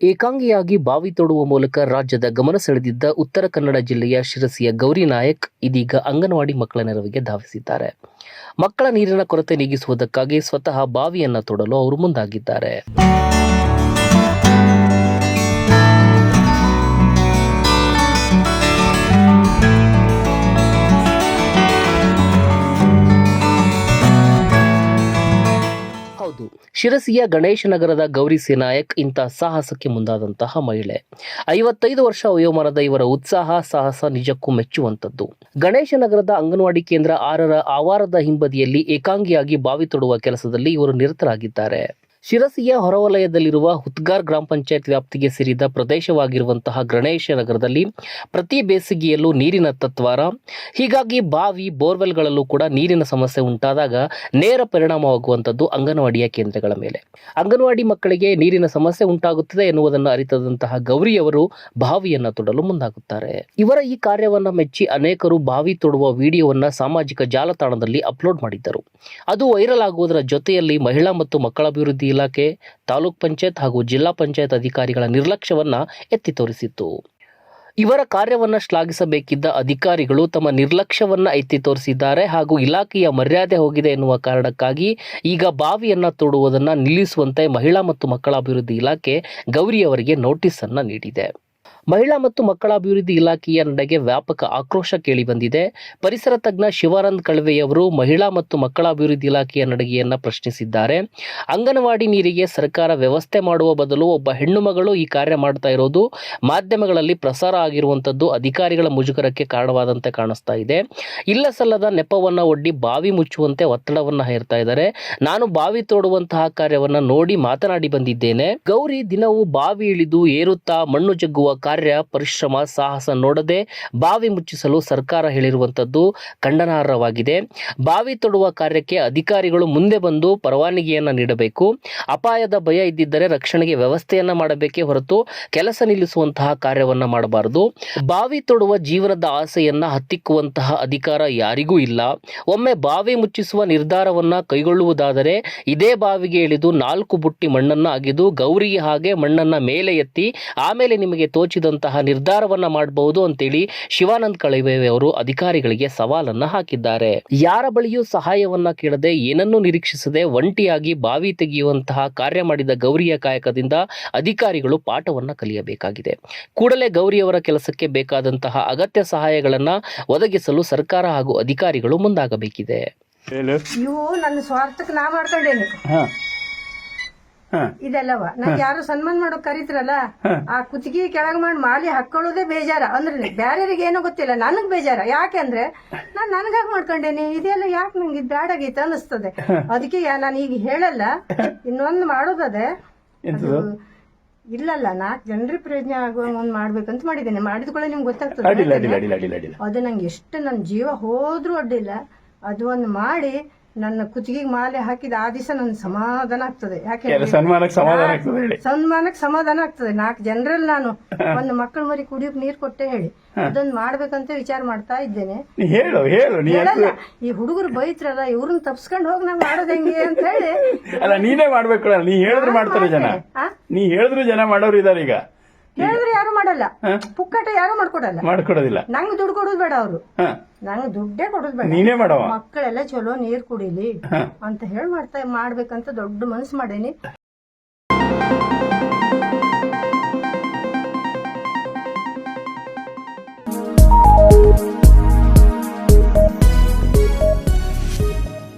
ಏಕಾಂಗಿಯಾಗಿ ಬಾವಿ ತೋಡುವ ಮೂಲಕ ರಾಜ್ಯದ ಗಮನ ಸೆಳೆದಿದ್ದ ಉತ್ತರ ಕನ್ನಡ ಜಿಲ್ಲೆಯ ಶಿರಸಿಯ ಗೌರಿ ನಾಯಕ್ ಇದೀಗ ಅಂಗನವಾಡಿ ಮಕ್ಕಳ ನೆರವಿಗೆ ಧಾವಿಸಿದ್ದಾರೆ. ಮಕ್ಕಳ ನೀರಿನ ಕೊರತೆ ನೀಗಿಸುವುದಕ್ಕಾಗಿ ಸ್ವತಃ ಬಾವಿಯನ್ನ ತೊಡಲು ಅವರು ಮುಂದಾಗಿದ್ದಾರೆ. ಶಿರಸಿಯ ಗಣೇಶನಗರದ ಗೌರಿ ಸೇನಾಯಕ್ ಇಂಥ ಸಾಹಸಕ್ಕೆ ಮುಂದಾದಂತಹ ಮಹಿಳೆ. ಐವತ್ತೈದು ವರ್ಷ ವಯೋಮಾನದ ಇವರ ಉತ್ಸಾಹ, ಸಾಹಸ ನಿಜಕ್ಕೂ ಮೆಚ್ಚುವಂತದ್ದು ಗಣೇಶನಗರದ ಅಂಗನವಾಡಿ ಕೇಂದ್ರ ಆರರ ಆವಾರದ ಹಿಂಬದಿಯಲ್ಲಿ ಏಕಾಂಗಿಯಾಗಿ ಬಾವಿ ತೊಡುವ ಕೆಲಸದಲ್ಲಿ ಇವರು ನಿರತರಾಗಿದ್ದಾರೆ. ಶಿರಸಿಯ ಹೊರವಲಯದಲ್ಲಿರುವ ಹುತ್ಗಾರ್ ಗ್ರಾಮ ಪಂಚಾಯತ್ ವ್ಯಾಪ್ತಿಗೆ ಸೇರಿದ ಪ್ರದೇಶವಾಗಿರುವಂತಹ ಗಣೇಶ ನಗರದಲ್ಲಿ ಪ್ರತಿ ಬೇಸಿಗೆಯಲ್ಲೂ ನೀರಿನ ತತ್ವಾರ. ಹೀಗಾಗಿ ಬಾವಿ, ಬೋರ್ವೆಲ್ಗಳಲ್ಲೂ ಕೂಡ ನೀರಿನ ಸಮಸ್ಯೆ ಉಂಟಾದಾಗ ನೇರ ಪರಿಣಾಮವಾಗುವಂಥದ್ದು ಅಂಗನವಾಡಿಯ ಕೇಂದ್ರಗಳ ಮೇಲೆ. ಅಂಗನವಾಡಿ ಮಕ್ಕಳಿಗೆ ನೀರಿನ ಸಮಸ್ಯೆ ಉಂಟಾಗುತ್ತದೆ ಎನ್ನುವುದನ್ನು ಅರಿತದಂತಹ ಗೌರಿಯವರು ಬಾವಿಯನ್ನು ತೊಡಲು ಮುಂದಾಗುತ್ತಾರೆ. ಇವರ ಈ ಕಾರ್ಯವನ್ನು ಮೆಚ್ಚಿ ಅನೇಕರು ಬಾವಿ ತೊಡುವ ವಿಡಿಯೋವನ್ನ ಸಾಮಾಜಿಕ ಜಾಲತಾಣದಲ್ಲಿ ಅಪ್ಲೋಡ್ ಮಾಡಿದ್ದರು. ಅದು ವೈರಲ್ ಆಗುವುದರ ಜೊತೆಯಲ್ಲಿ ಮಹಿಳಾ ಮತ್ತು ಮಕ್ಕಳ ಅಭಿವೃದ್ಧಿ ಇಲಾಖೆ, ತಾಲೂಕ್ ಪಂಚಾಯತ್ ಹಾಗೂ ಜಿಲ್ಲಾ ಪಂಚಾಯತ್ ಅಧಿಕಾರಿಗಳ ನಿರ್ಲಕ್ಷ್ಯವನ್ನ ಎತ್ತಿ ತೋರಿಸಿತ್ತು. ಇವರ ಕಾರ್ಯವನ್ನು ಶ್ಲಾಘಿಸಬೇಕಿದ್ದ ಅಧಿಕಾರಿಗಳು ತಮ್ಮ ನಿರ್ಲಕ್ಷ್ಯವನ್ನು ಎತ್ತಿ ತೋರಿಸಿದ್ದಾರೆ ಹಾಗೂ ಇಲಾಖೆಯ ಮರ್ಯಾದೆ ಹೋಗಿದೆ ಎನ್ನುವ ಕಾರಣಕ್ಕಾಗಿ ಈಗ ಬಾವಿಯನ್ನು ತೋಡುವುದನ್ನ ನಿಲ್ಲಿಸುವಂತೆ ಮಹಿಳಾ ಮತ್ತು ಮಕ್ಕಳ ಅಭಿವೃದ್ಧಿ ಇಲಾಖೆ ಗೌರಿಯವರಿಗೆ ನೋಟಿಸ್ ಅನ್ನ ನೀಡಿದೆ. ಮಹಿಳಾ ಮತ್ತು ಮಕ್ಕಳ ಅಭಿವೃದ್ಧಿ ಇಲಾಖೆಯ ನಡೆಗೆ ವ್ಯಾಪಕ ಆಕ್ರೋಶ ಕೇಳಿಬಂದಿದೆ. ಪರಿಸರ ತಜ್ಞ ಶಿವಾನಂದ್ ಕಳ್ವೆಯವರು ಮಹಿಳಾ ಮತ್ತು ಮಕ್ಕಳ ಅಭಿವೃದ್ಧಿ ಇಲಾಖೆಯ ನಡಿಗೆಯನ್ನು ಪ್ರಶ್ನಿಸಿದ್ದಾರೆ. ಅಂಗನವಾಡಿ ನೀರಿಗೆ ಸರ್ಕಾರ ವ್ಯವಸ್ಥೆ ಮಾಡುವ ಬದಲು ಒಬ್ಬ ಹೆಣ್ಣು ಮಗಳು ಈ ಕಾರ್ಯ ಮಾಡ್ತಾ ಇರೋದು. ಮಾಧ್ಯಮಗಳಲ್ಲಿ ಪ್ರಸಾರ ಆಗಿರುವಂಥದ್ದು ಅಧಿಕಾರಿಗಳ ಮುಜುಗರಕ್ಕೆ ಕಾರಣವಾದಂತೆ ಕಾಣಿಸ್ತಾ ಇದೆ. ಇಲ್ಲ ಸಲ್ಲದ ನೆಪವನ್ನ ಒಡ್ಡಿ ಬಾವಿ ಮುಚ್ಚುವಂತೆ ಒತ್ತಡವನ್ನ ಹೇರ್ತಾ ಇದ್ದಾರೆ. ನಾನು ಬಾವಿ ತೋಡುವಂತಹ ಕಾರ್ಯವನ್ನ ನೋಡಿ ಮಾತನಾಡಿ ಬಂದಿದ್ದೇನೆ. ಗೌರಿ ದಿನವೂ ಬಾವಿ ಇಳಿದು ಏರುತ್ತಾ ಮಣ್ಣು ಜಗ್ಗುವ ಪರಿಶ್ರಮ, ಸಾಹಸ ನೋಡದೆ ಬಾವಿ ಮುಚ್ಚಿಸಲು ಸರ್ಕಾರ ಹೇಳಿರುವಂತದ್ದು ಖಂಡನಾರ್ಹವಾಗಿದೆ. ಬಾವಿ ತೊಡುವ ಕಾರ್ಯಕ್ಕೆ ಅಧಿಕಾರಿಗಳು ಮುಂದೆ ಬಂದು ಪರವಾನಗಿಯನ್ನ ನೀಡಬೇಕು. ಅಪಾಯದ ಭಯ ಇದ್ದಿದ್ದರೆ ರಕ್ಷಣೆಗೆ ವ್ಯವಸ್ಥೆಯನ್ನ ಮಾಡಬೇಕೇ ಹೊರತು ಕೆಲಸ ನಿಲ್ಲಿಸುವಂತಹ ಕಾರ್ಯವನ್ನ ಮಾಡಬಾರದು. ಬಾವಿ ತೊಡುವ ಜೀವನದ ಆಸೆಯನ್ನ ಹತ್ತಿಕ್ಕುವಂತಹ ಅಧಿಕಾರ ಯಾರಿಗೂ ಇಲ್ಲ. ಒಮ್ಮೆ ಬಾವಿ ಮುಚ್ಚಿಸುವ ನಿರ್ಧಾರವನ್ನ ಕೈಗೊಳ್ಳುವುದಾದರೆ ಇದೇ ಬಾವಿಗೆ ಇಳಿದು ನಾಲ್ಕು ಬುಟ್ಟಿ ಮಣ್ಣನ್ನ ಅಗೆದು ಗೌರಿಗೆ ಹಾಗೆ ಮಣ್ಣನ್ನ ಮೇಲೆ ಎತ್ತಿ ಆಮೇಲೆ ನಿಮಗೆ ತೋಚಿದಂತಹ ನಿರ್ಧಾರವನ್ನ ಮಾಡಬಹುದು ಅಂತೇಳಿ ಶಿವಾನಂದ ಕಳವೆ ಅವರು ಅಧಿಕಾರಿಗಳಿಗೆ ಸವಾಲನ್ನ ಹಾಕಿದ್ದಾರೆ. ಯಾರ ಬಳಿಯೂ ಸಹಾಯವನ್ನ ಕೇಳದೆ ಏನನ್ನೂ ನಿರೀಕ್ಷಿಸದೆ ಒಂಟಿಯಾಗಿ ಬಾವಿ ತೆಗೆಯುವಂತಹ ಕಾರ್ಯ ಮಾಡಿದ ಗೌರಿಯ ಕಾಯಕದಿಂದ ಅಧಿಕಾರಿಗಳು ಪಾಠವನ್ನ ಕಲಿಯಬೇಕಾಗಿದೆ. ಕೂಡಲೇ ಗೌರಿಯವರ ಕೆಲಸಕ್ಕೆ ಬೇಕಾದಂತಹ ಅಗತ್ಯ ಸಹಾಯಗಳನ್ನ ಒದಗಿಸಲು ಸರ್ಕಾರ ಹಾಗೂ ಅಧಿಕಾರಿಗಳು ಮುಂದಾಗಬೇಕಿದೆ. ಇದೆಲ್ಲವ. ನಂಗೆ ಯಾರು ಸನ್ಮಾನ ಮಾಡೋಕ್ ಕರೀತ್ರಲ್ಲ ಆ ಕುತ್ತಿಗೆ ಕೆಳಗ್ ಮಾಡಿ ಮಾಲಿ ಹಾಕೊಳ್ಳೋದೇ ಬೇಜಾರ. ಅಂದ್ರೆ ಬ್ಯಾರ್ಯರಿಗೆ ಏನೋ ಗೊತ್ತಿಲ್ಲ ನನಗ್ ಬೇಜಾರ. ಯಾಕೆ ಅಂದ್ರೆ ನಾನ್ ನನ್ಗಾಗ್ ಮಾಡ್ಕೊಂಡೇನಿ. ಇದೆಲ್ಲ ಯಾಕೆ ನಂಗೆ ಬ್ಯಾಡ್ ಆಗೈತೆ ಅನ್ನಿಸ್ತದೆ. ಅದಕ್ಕೆ ನಾನು ಈಗ ಹೇಳಲ್ಲ. ಇನ್ನೊಂದು ಮಾಡೋದದೆ. ಇಲ್ಲಲ್ಲ ನಾಲ್ಕು ಜನರಿಗೆ ಪ್ರಯೋಜನ ಆಗುವ ಒಂದು ಮಾಡ್ಬೇಕಂತ ಮಾಡಿದ್ದೇನೆ. ಮಾಡಿದ ಕೂಡ ನಿಮ್ಗೆ ಗೊತ್ತಾಗ್ತದೆ ಅದು ನಂಗೆ ಎಷ್ಟು ನನ್ನ ಜೀವ ಹೋದ್ರೂ ಅಡ್ಡಿಲ್ಲ. ಅದು ಒಂದು ಮಾಡಿ ನನ್ನ ಕುತ್ತಿಗೆಗೆ ಮಾಲೆ ಹಾಕಿದ ಆ ದಿವಸ ನನ್ ಸಮಾಧಾನ ಆಗ್ತದೆ. ಯಾಕೆ ಸನ್ಮಾನಕ್ಕೆ ಸಮಾಧಾನ ಆಗ್ತದೆ ಹೇಳಿ. ಸನ್ಮಾನಕ್ಕೆ ಸಮಾಧಾನ ಆಗ್ತದೆ. ನಾಲ್ಕು ಜನರಲ್ಲಿ ನಾನು ಒಂದು ಮಕ್ಕಳ ಮರಿ ಕುಡಿಯೋಕ್ ನೀರ್ ಕೊಟ್ಟೆ ಹೇಳಿ. ಅದೊಂದು ಮಾಡ್ಬೇಕಂತ ವಿಚಾರ ಮಾಡ್ತಾ ಇದ್ದೇನೆ. ಹೇಳು ಹೇಳು ಹೇಳಲ್ಲ. ಈ ಹುಡುಗರು ಬೈತ್ರಲ್ಲ ಇವ್ರನ್ನ ತಪ್ಸ್ಕೊಂಡು ಹೋಗಿ ನಾವು ಮಾಡೋದ್ ಹೆಂಗೆ ಅಂತ ಹೇಳಿ. ಅಲ್ಲ ನೀನೇ ಮಾಡ್ಬೇಕು ನೀ ಹೇಳಿದ್ರು ಮಾಡ್ತಾರೆ ಜನ? ನೀ ಹೇಳಿದ್ರು ಜನ ಮಾಡೋರು ಇದಾರೆ ಈಗ. ಹೇಳಿದ್ರೆ ಯಾರು ಮಾಡಲ್ಲ. ಪುಕ್ಕಟ ಯಾರು ಮಾಡ್ಕೊಡಲ್ಲ. ಮಾಡ್ಕೊಡೋದಿಲ್ಲ. ನಂಗೆ ದುಡ್ಡು ಕೊಡೋದು ಬೇಡ ಅವರು. ನಂಗೆ ದುಡ್ಡೇ ಕೊಡೋದು ಬೇಡ. ನೀನೇ ಮಾಡವ ಮಕ್ಕಳೆಲ್ಲ ಚಲೋ ನೀರ್ ಕುಡಿಲಿ ಅಂತ ಹೇಳಿ ಮಾಡ್ತಾ ಮಾಡ್ಬೇಕಂತ ದೊಡ್ಡ ಮನಸ್ಸು ಮಾಡೇನಿ.